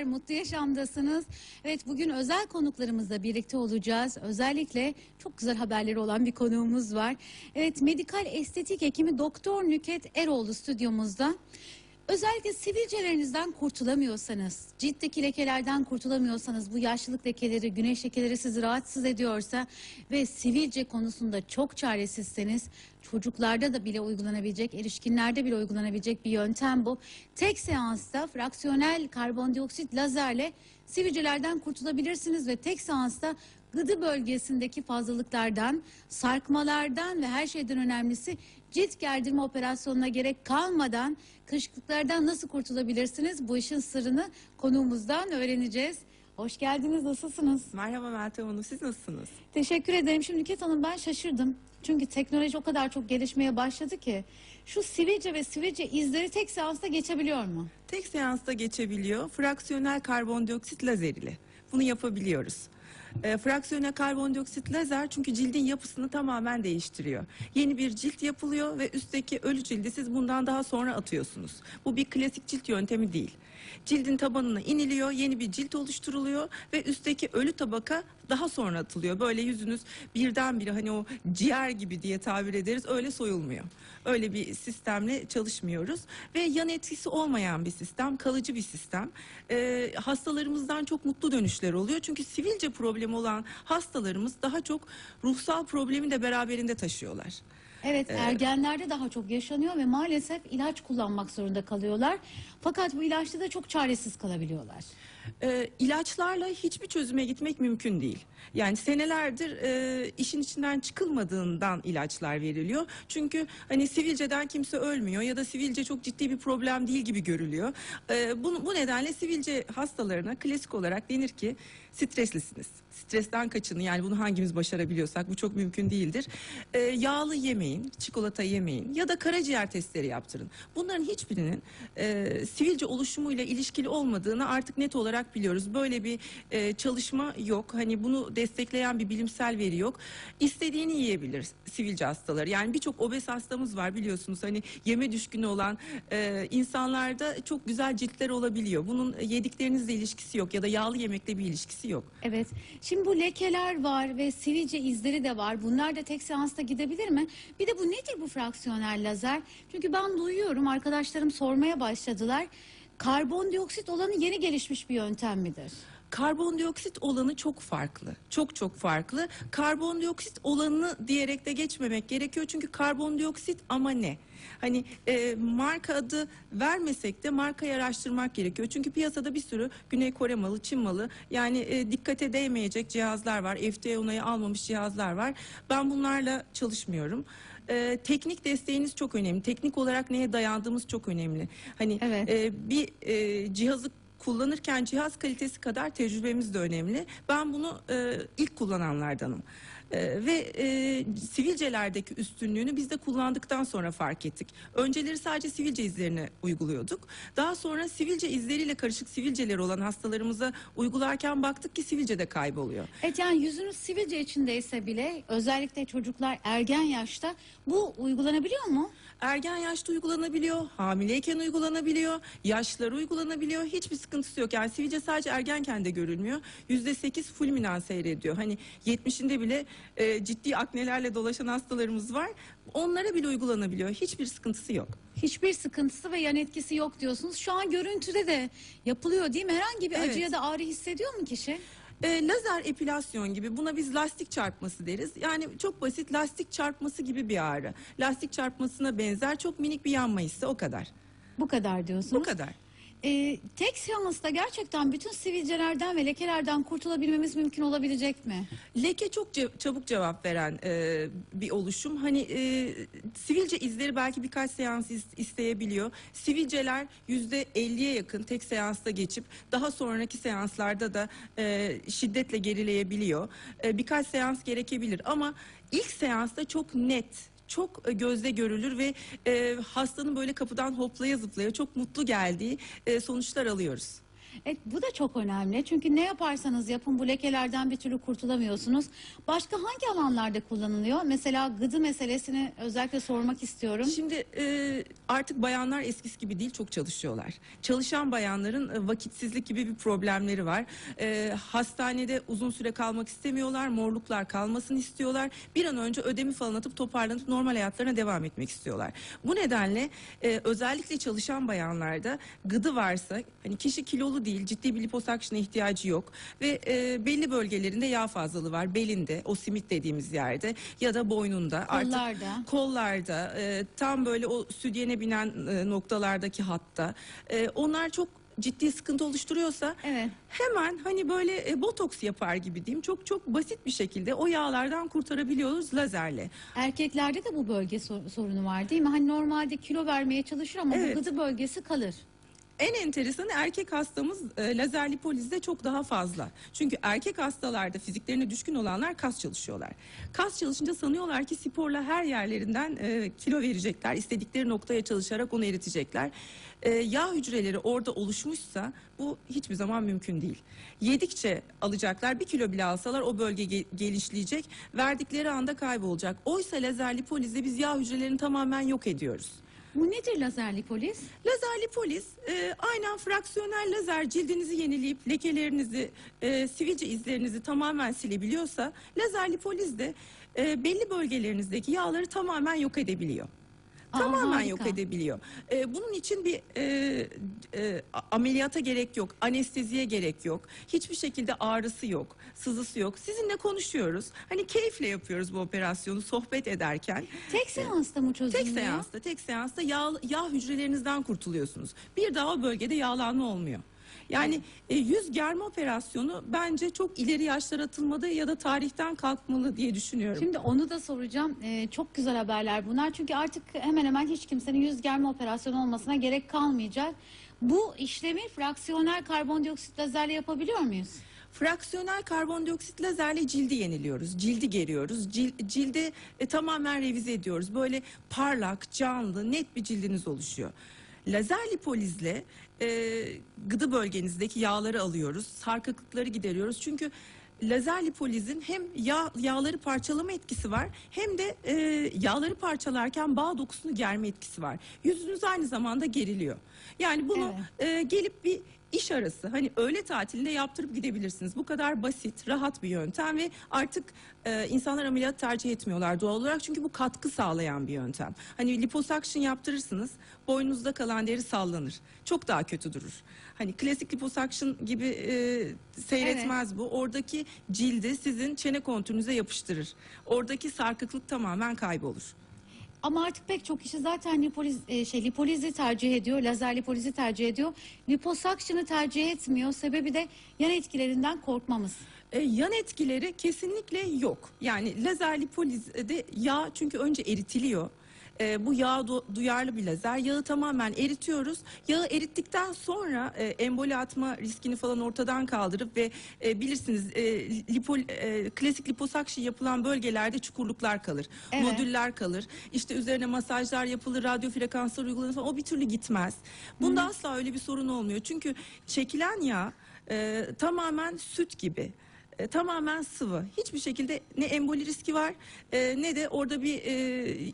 Merhabalar, Mutlu Yaşam'dasınız. Evet, bugün özel konuklarımızla birlikte olacağız. Özellikle çok güzel haberleri olan bir konuğumuz var. Evet, medikal estetik hekimi Doktor Nüket Eroğlu stüdyomuzda. Özellikle sivilcelerinizden kurtulamıyorsanız, ciltteki lekelerden kurtulamıyorsanız, bu yaşlılık lekeleri, güneş lekeleri sizi rahatsız ediyorsa ve sivilce konusunda çok çaresizseniz, çocuklarda da bile uygulanabilecek, erişkinlerde bile uygulanabilecek bir yöntem bu. Tek seansta fraksiyonel karbondioksit lazerle sivilcelerden kurtulabilirsiniz ve tek seansta gıdı bölgesindeki fazlalıklardan, sarkmalardan ve her şeyden önemlisi cilt gerdirme operasyonuna gerek kalmadan kırışıklıklardan nasıl kurtulabilirsiniz? Bu işin sırrını konuğumuzdan öğreneceğiz. Hoş geldiniz, nasılsınız? Merhaba Meltem Hanım, siz nasılsınız? Teşekkür ederim. Şimdi Nüket Hanım ben şaşırdım. Çünkü teknoloji o kadar çok gelişmeye başladı ki şu sivilce ve sivilce izleri tek seansta geçebiliyor mu? Tek seansta geçebiliyor, fraksiyonel karbondioksit lazer ile. Bunu yapabiliyoruz. E, fraksiyonel karbondioksit lazer çünkü cildin yapısını tamamen değiştiriyor. Yeni bir cilt yapılıyor ve üstteki ölü cildi siz bundan daha sonra atıyorsunuz. Bu bir klasik cilt yöntemi değil. Cildin tabanına iniliyor, yeni bir cilt oluşturuluyor ve üstteki ölü tabaka daha sonra atılıyor. Böyle yüzünüz birdenbire hani o ciğer gibi diye tabir ederiz öyle soyulmuyor. Öyle bir sistemle çalışmıyoruz ve yan etkisi olmayan bir sistem, kalıcı bir sistem. Ee, hastalarımızdan çok mutlu dönüşler oluyor. Çünkü sivilce problemi olan hastalarımız daha çok ruhsal problemi de beraberinde taşıyorlar. Evet, ergenlerde daha çok yaşanıyor ve maalesef ilaç kullanmak zorunda kalıyorlar. Fakat bu ilaçta da çok çaresiz kalabiliyorlar. Ee, ilaçlarla hiçbir çözüme gitmek mümkün değil. Yani senelerdir e, işin içinden çıkılmadığından ilaçlar veriliyor. Çünkü hani sivilceden kimse ölmüyor ya da sivilce çok ciddi bir problem değil gibi görülüyor. Ee, bu, bu nedenle sivilce hastalarına klasik olarak denir ki streslisiniz. Stresten kaçının yani bunu hangimiz başarabiliyorsak bu çok mümkün değildir. Ee, yağlı yemeyin, çikolata yemeyin ya da karaciğer testleri yaptırın. Bunların hiçbirinin e, sivilce oluşumuyla ilişkili olmadığını artık net olarak biliyoruz. Böyle bir e, çalışma yok. Hani bunu destekleyen bir bilimsel veri yok. İstediğini yiyebilir sivilce hastaları. Yani birçok obez hastamız var biliyorsunuz. Hani yeme düşkünü olan e, insanlarda çok güzel ciltler olabiliyor. Bunun yediklerinizle ilişkisi yok ya da yağlı yemekle bir ilişkisi yok. Evet. Şimdi bu lekeler var ve sivilce izleri de var. Bunlar da tek seansta gidebilir mi? Bir de bu nedir bu fraksiyonel lazer? Çünkü ben duyuyorum arkadaşlarım sormaya başladılar. Karbondioksit olanı yeni gelişmiş bir yöntem midir? Karbondioksit olanı çok farklı. Çok çok farklı. Karbondioksit olanı diyerek de geçmemek gerekiyor. Çünkü karbondioksit ama ne? Hani e, marka adı vermesek de markayı araştırmak gerekiyor. Çünkü piyasada bir sürü Güney Kore malı, Çin malı yani e, dikkate değmeyecek cihazlar var. FDA onayı almamış cihazlar var. Ben bunlarla çalışmıyorum. E, teknik desteğiniz çok önemli. Teknik olarak neye dayandığımız çok önemli. Hani Evet. e, bir e, cihazı kullanırken cihaz kalitesi kadar tecrübemiz de önemli. Ben bunu e, ilk kullananlardanım. E, ve e, sivilcelerdeki üstünlüğünü biz de kullandıktan sonra fark ettik. Önceleri sadece sivilce izlerini uyguluyorduk. Daha sonra sivilce izleriyle karışık sivilceleri olan hastalarımıza uygularken baktık ki sivilce de kayboluyor. Evet yani yüzünüz sivilce içindeyse bile özellikle çocuklar ergen yaşta bu uygulanabiliyor mu? Ergen yaşta uygulanabiliyor, hamileyken uygulanabiliyor, yaşları uygulanabiliyor. Hiçbir sıkıntısı yok. Yani sivilce sadece ergenken de görülmüyor. %8 fulminans seyrediyor. Hani 70'inde bile e, ciddi aknelerle dolaşan hastalarımız var. Onlara bile uygulanabiliyor. Hiçbir sıkıntısı yok. Hiçbir sıkıntısı ve yan etkisi yok diyorsunuz. Şu an görüntüde de yapılıyor değil mi? Herhangi bir Evet. acı ya da ağrı hissediyor mu kişi? E, lazer epilasyon gibi buna biz lastik çarpması deriz. Yani çok basit lastik çarpması gibi bir ağrı. Lastik çarpmasına benzer çok minik bir yanma hissi o kadar. Bu kadar diyorsunuz. Bu kadar. Ee, tek seansta gerçekten bütün sivilcelerden ve lekelerden kurtulabilmemiz mümkün olabilecek mi? Leke çok ce- çabuk cevap veren e, bir oluşum. Hani e, sivilce izleri belki birkaç seans is- isteyebiliyor. Sivilceler yüzde 50'ye yakın tek seansta geçip daha sonraki seanslarda da e, şiddetle gerileyebiliyor. E, birkaç seans gerekebilir ama ilk seansta çok net çok e, gözde görülür ve e, hastanın böyle kapıdan hoplaya zıplaya çok mutlu geldiği e, sonuçlar alıyoruz. Evet, bu da çok önemli. Çünkü ne yaparsanız yapın bu lekelerden bir türlü kurtulamıyorsunuz. Başka hangi alanlarda kullanılıyor? Mesela gıdı meselesini özellikle sormak istiyorum. Şimdi e, artık bayanlar eskisi gibi değil çok çalışıyorlar. Çalışan bayanların e, vakitsizlik gibi bir problemleri var. E, hastanede uzun süre kalmak istemiyorlar. Morluklar kalmasını istiyorlar. Bir an önce ödemi falan atıp toparlanıp normal hayatlarına devam etmek istiyorlar. Bu nedenle e, özellikle çalışan bayanlarda gıdı varsa hani kişi kilolu değil ciddi bir liposuction'a ihtiyacı yok ve e, belli bölgelerinde yağ fazlalığı var. Belinde o simit dediğimiz yerde ya da boynunda. Artık Kollarda. kollarda e, tam böyle o sütyene binen e, noktalardaki hatta e, onlar çok ciddi sıkıntı oluşturuyorsa Evet. hemen hani böyle e, botoks yapar gibi diyeyim çok çok basit bir şekilde o yağlardan kurtarabiliyoruz lazerle. Erkeklerde de bu bölge sor- sorunu var değil mi? Hani normalde kilo vermeye çalışır ama Evet. bu gıdı bölgesi kalır. En enteresanı erkek hastamız e, lazer lipolizde çok daha fazla. Çünkü erkek hastalarda fiziklerine düşkün olanlar kas çalışıyorlar. Kas çalışınca sanıyorlar ki sporla her yerlerinden e, kilo verecekler. İstedikleri noktaya çalışarak onu eritecekler. E, yağ hücreleri orada oluşmuşsa bu hiçbir zaman mümkün değil. Yedikçe alacaklar bir kilo bile alsalar o bölge ge- genişleyecek. Verdikleri anda kaybolacak. Oysa lazer lipolizde biz yağ hücrelerini tamamen yok ediyoruz. Bu nedir lazer lipoliz? Lazer lipoliz e, aynen fraksiyonel lazer cildinizi yenileyip lekelerinizi, e, sivilce izlerinizi tamamen silebiliyorsa lazer lipoliz de e, belli bölgelerinizdeki yağları tamamen yok edebiliyor. Aa, Tamamen harika. yok edebiliyor. E, bunun için bir e, e, ameliyata gerek yok, anesteziye gerek yok. Hiçbir şekilde ağrısı yok, sızısı yok. Sizinle konuşuyoruz. Hani keyifle yapıyoruz bu operasyonu sohbet ederken. Tek seansta mı çözülüyor? Tek seansta, tek seansta yağ, yağ hücrelerinizden kurtuluyorsunuz. Bir daha o bölgede yağlanma olmuyor. Yani e, yüz germe operasyonu bence çok ileri yaşlara atılmadı ya da tarihten kalkmalı diye düşünüyorum. Şimdi onu da soracağım. Ee, çok güzel haberler bunlar. Çünkü artık hemen hemen hiç kimsenin yüz germe operasyonu olmasına gerek kalmayacak. Bu işlemi fraksiyonel karbondioksit lazerle yapabiliyor muyuz? Fraksiyonel karbondioksit lazerle cildi yeniliyoruz. Cildi geriyoruz. Cil- cildi e, tamamen revize ediyoruz. Böyle parlak, canlı, net bir cildiniz oluşuyor. Lazer lipolizle e, gıdı bölgenizdeki yağları alıyoruz. Sarkıklıkları gideriyoruz. Çünkü lazer lipolizin hem yağ, yağları parçalama etkisi var hem de e, yağları parçalarken bağ dokusunu germe etkisi var. Yüzünüz aynı zamanda geriliyor. Yani bunu e, gelip bir iş arası hani öğle tatilinde yaptırıp gidebilirsiniz. Bu kadar basit, rahat bir yöntem ve artık e, insanlar ameliyat tercih etmiyorlar doğal olarak çünkü bu katkı sağlayan bir yöntem. Hani liposuction yaptırırsınız, boynunuzda kalan deri sallanır. Çok daha kötü durur. Hani klasik liposuction gibi e, seyretmez bu. Oradaki cildi sizin çene kontürünüze yapıştırır. Oradaki sarkıklık tamamen kaybolur. Ama artık pek çok kişi zaten lipoliz, e, şey, lipolizi tercih ediyor, lazer lipolizi tercih ediyor. Liposuction'ı tercih etmiyor. Sebebi de yan etkilerinden korkmamız. E, yan etkileri kesinlikle yok. Yani lazer lipolizde yağ çünkü önce eritiliyor. E, bu yağ du- duyarlı bir lazer. Yağı tamamen eritiyoruz. Yağı erittikten sonra e, emboli atma riskini falan ortadan kaldırıp ve e, bilirsiniz e, lipo, e, klasik liposuction yapılan bölgelerde çukurluklar kalır. Evet. Nodüller kalır. İşte üzerine masajlar yapılır, radyo frekanslar uygulanır falan. O bir türlü gitmez. Bunda asla öyle bir sorun olmuyor. Çünkü çekilen yağ e, tamamen süt gibi. E, tamamen sıvı. Hiçbir şekilde ne emboli riski var e, ne de orada bir e,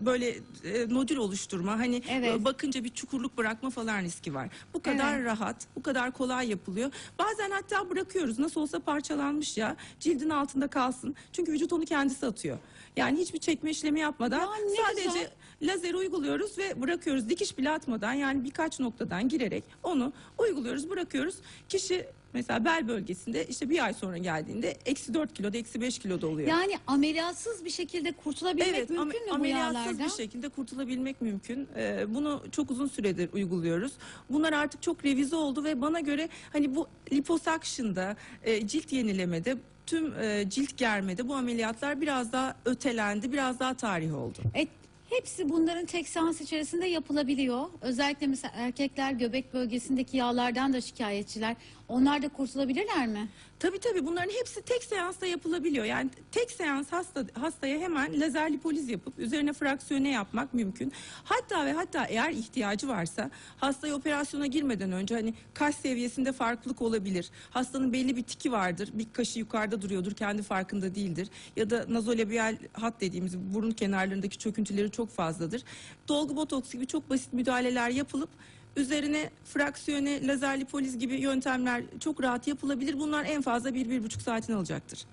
böyle e, nodül oluşturma hani Evet. e, bakınca bir çukurluk bırakma falan riski var. Bu kadar Evet. rahat, bu kadar kolay yapılıyor. Bazen hatta bırakıyoruz. Nasıl olsa parçalanmış ya. Cildin altında kalsın. Çünkü vücut onu kendisi atıyor. Yani hiçbir çekme işlemi yapmadan Ya ne sadece güzel. lazer uyguluyoruz ve bırakıyoruz. Dikiş bile atmadan yani birkaç noktadan girerek onu uyguluyoruz, bırakıyoruz. Kişi mesela bel bölgesinde işte bir ay sonra geldiğinde eksi 4 kiloda, eksi 5 kiloda oluyor. Yani ameliyatsız bir şekilde kurtulabilmek Evet, mümkün mü bu ameliyatsız yağlardan? bir şekilde kurtulabilmek mümkün. Ee, bunu çok uzun süredir uyguluyoruz. Bunlar artık çok revize oldu ve bana göre hani bu liposuction'da, e, cilt yenilemede, tüm e, cilt germede bu ameliyatlar biraz daha ötelendi, biraz daha tarih oldu. Evet, Hepsi bunların tek seans içerisinde yapılabiliyor. Özellikle mesela erkekler göbek bölgesindeki yağlardan da şikayetçiler. Onlar da kurtulabilirler mi? Tabii tabii bunların hepsi tek seansta yapılabiliyor. Yani tek seans hasta, hastaya hemen lazer lipoliz yapıp üzerine fraksiyone yapmak mümkün. Hatta ve hatta eğer ihtiyacı varsa hastaya operasyona girmeden önce hani kaş seviyesinde farklılık olabilir. Hastanın belli bir tiki vardır. Bir kaşı yukarıda duruyordur kendi farkında değildir. Ya da nazolabial hat dediğimiz burun kenarlarındaki çöküntüleri çok fazladır. Dolgu botoks gibi çok basit müdahaleler yapılıp Üzerine fraksiyone, lazer lipoliz gibi yöntemler çok rahat yapılabilir. Bunlar en fazla 1-1,5 saatini alacaktır.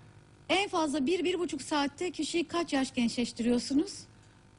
En fazla bir, bir buçuk saatte kişiyi kaç yaş gençleştiriyorsunuz?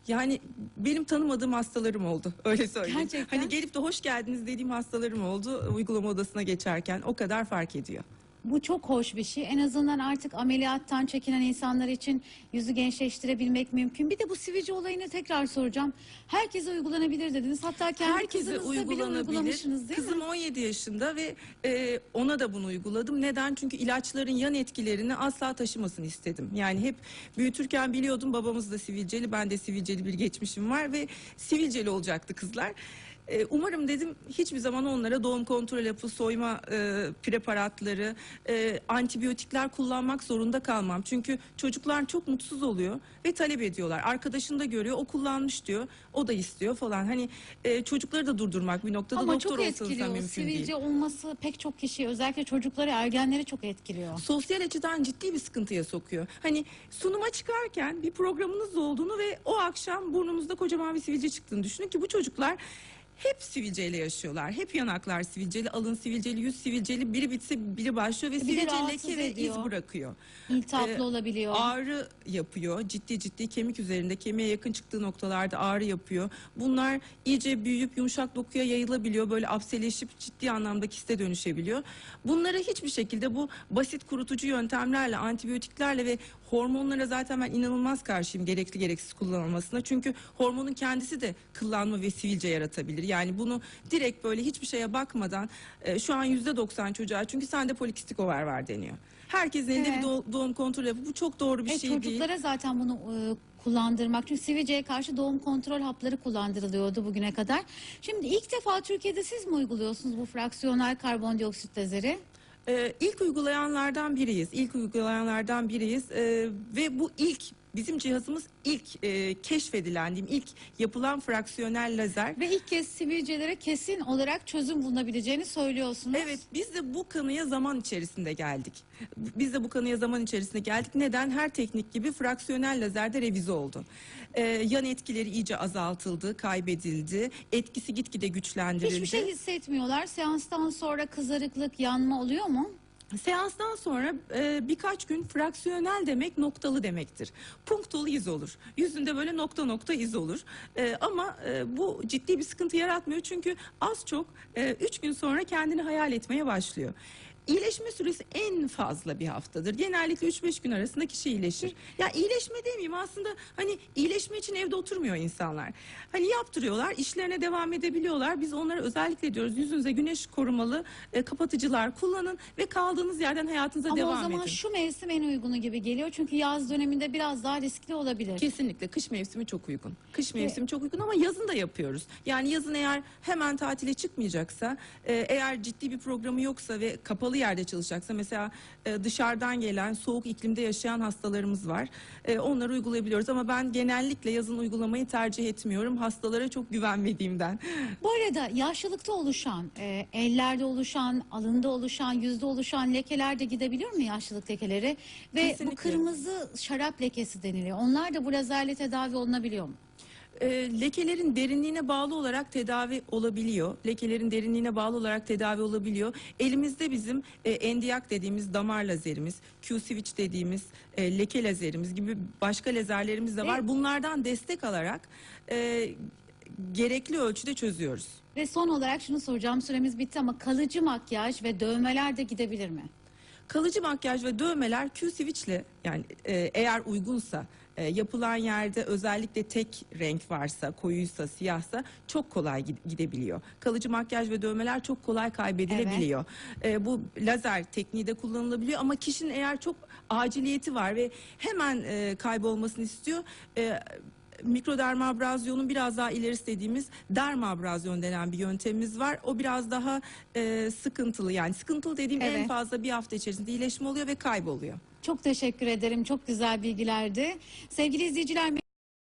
Yani benim tanımadığım hastalarım oldu. Öyle söyleyeyim. Gerçekten? Hani gelip de hoş geldiniz dediğim hastalarım oldu uygulama odasına geçerken. O kadar fark ediyor. Bu çok hoş bir şey. En azından artık ameliyattan çekinen insanlar için yüzü gençleştirebilmek mümkün. Bir de bu sivilce olayını tekrar soracağım. Herkese uygulanabilir dediniz. Hatta kendi Herkese kızınızda bile uygulamışsınız değil Kızım mi? 17 yaşında ve e, ona da bunu uyguladım. Neden? Çünkü ilaçların yan etkilerini asla taşımasını istedim. Yani hep büyütürken biliyordum babamız da sivilceli, ben de sivilceli bir geçmişim var ve sivilceli olacaktı kızlar. E, umarım dedim hiçbir zaman onlara doğum kontrol hapı, soyma e, preparatları, e, antibiyotikler kullanmak zorunda kalmam. Çünkü çocuklar çok mutsuz oluyor ve talep ediyorlar. Arkadaşını da görüyor, o kullanmış diyor, o da istiyor falan. Hani e, çocukları da durdurmak bir noktada Ama doktor çok olsanız da etkiliyor. mümkün Sivilce değil. olması pek çok kişiyi özellikle çocukları, ergenleri çok etkiliyor. Sosyal açıdan ciddi bir sıkıntıya sokuyor. Hani sunuma çıkarken bir programınız olduğunu ve o akşam burnunuzda kocaman bir sivilce çıktığını düşünün ki bu çocuklar hep sivilceyle yaşıyorlar. Hep yanaklar sivilceli, alın sivilceli, yüz sivilceli. Biri bitse biri başlıyor ve sivilce rahatsız leke ve ediyor. iz bırakıyor. İltihaplı Ee, olabiliyor. Ağrı yapıyor. Ciddi ciddi kemik üzerinde, kemiğe yakın çıktığı noktalarda ağrı yapıyor. Bunlar iyice büyüyüp yumuşak dokuya yayılabiliyor. Böyle apseleşip ciddi anlamda kiste dönüşebiliyor. Bunları hiçbir şekilde bu basit kurutucu yöntemlerle, antibiyotiklerle ve hormonlara zaten ben inanılmaz karşıyım gerekli gereksiz kullanılmasına. Çünkü hormonun kendisi de kıllanma ve sivilce yaratabilir. Yani bunu direkt böyle hiçbir şeye bakmadan e, şu an %90 çocuğa çünkü sende polikistik over var deniyor. Herkesin elinde Evet. bir doğ- doğum kontrol yapı. Bu çok doğru bir Ve şey değil. çocuklara zaten bunu e, kullandırmak. Çünkü sivilceye karşı doğum kontrol hapları kullandırılıyordu bugüne kadar. Şimdi ilk defa Türkiye'de siz mi uyguluyorsunuz bu fraksiyonel karbondioksit lazeri? Ee, ilk uygulayanlardan biriyiz. İlk uygulayanlardan biriyiz. Ee, ve bu ilk bizim cihazımız ilk e, keşfedilen diyeyim ilk yapılan fraksiyonel lazer. Ve ilk kez sivilcelere kesin olarak çözüm bulunabileceğini söylüyorsunuz. Evet biz de bu kanıya zaman içerisinde geldik. Biz de bu kanıya zaman içerisinde geldik. Neden? Her teknik gibi fraksiyonel lazerde revize oldu. Ee, yan etkileri iyice azaltıldı, kaybedildi. Etkisi gitgide güçlendirildi. Hiçbir şey hissetmiyorlar. Seanstan sonra kızarıklık, yanma oluyor mu? Seanstan sonra e, birkaç gün fraksiyonel demek noktalı demektir. Punktolu iz olur. Yüzünde böyle nokta nokta iz olur. E, ama e, bu ciddi bir sıkıntı yaratmıyor çünkü az çok 3 gün sonra kendini hayal etmeye başlıyor. İyileşme süresi en fazla bir haftadır. Genellikle 3-5 gün arasında kişi iyileşir. Ya iyileşme demeyeyim aslında hani iyileşme için evde oturmuyor insanlar. Hani yaptırıyorlar, işlerine devam edebiliyorlar. Biz onlara özellikle diyoruz yüzünüze güneş korumalı e, kapatıcılar kullanın ve kaldığınız yerden hayatınıza Ama devam o zaman edin. şu mevsim en uygunu gibi geliyor. Çünkü yaz döneminde biraz daha riskli olabilir. Kesinlikle kış mevsimi çok uygun. Kış mevsimi çok uygun ama yazın da yapıyoruz. Yani yazın eğer hemen tatile çıkmayacaksa, e, eğer ciddi bir programı yoksa ve kapalı yerde çalışacaksa mesela e, dışarıdan gelen soğuk iklimde yaşayan hastalarımız var. E, onları uygulayabiliyoruz ama ben genellikle yazın uygulamayı tercih etmiyorum. Hastalara çok güvenmediğimden. Bu arada yaşlılıkta oluşan, e, ellerde oluşan, alında oluşan, yüzde oluşan lekeler de gidebiliyor mu yaşlılık lekeleri? Ve bu Kesinlikle. kırmızı şarap lekesi deniliyor. Onlar da bu lazerle tedavi olunabiliyor mu? E, lekelerin derinliğine bağlı olarak tedavi olabiliyor. Lekelerin derinliğine bağlı olarak tedavi olabiliyor. Elimizde bizim e, endiyak dediğimiz damar lazerimiz, Q-switch dediğimiz e, leke lazerimiz gibi başka lazerlerimiz de var. Evet. Bunlardan destek alarak e, gerekli ölçüde çözüyoruz. Ve son olarak şunu soracağım süremiz bitti ama kalıcı makyaj ve dövmeler de gidebilir mi? Kalıcı makyaj ve dövmeler Q-switch'le yani e, eğer uygunsa e, yapılan yerde özellikle tek renk varsa, koyuysa, siyahsa çok kolay gid- gidebiliyor. Kalıcı makyaj ve dövmeler çok kolay kaybedilebiliyor. E, bu lazer tekniği de kullanılabiliyor ama kişinin eğer çok aciliyeti var ve hemen e, kaybolmasını istiyor. e, mikrodermabrazyonun biraz daha ilerisi dediğimiz dermabrazyon denen bir yöntemimiz var. O biraz daha e, sıkıntılı yani sıkıntılı dediğim en Evet. fazla bir hafta içerisinde iyileşme oluyor ve kayboluyor. Çok teşekkür ederim. Çok güzel bilgilerdi. Sevgili izleyiciler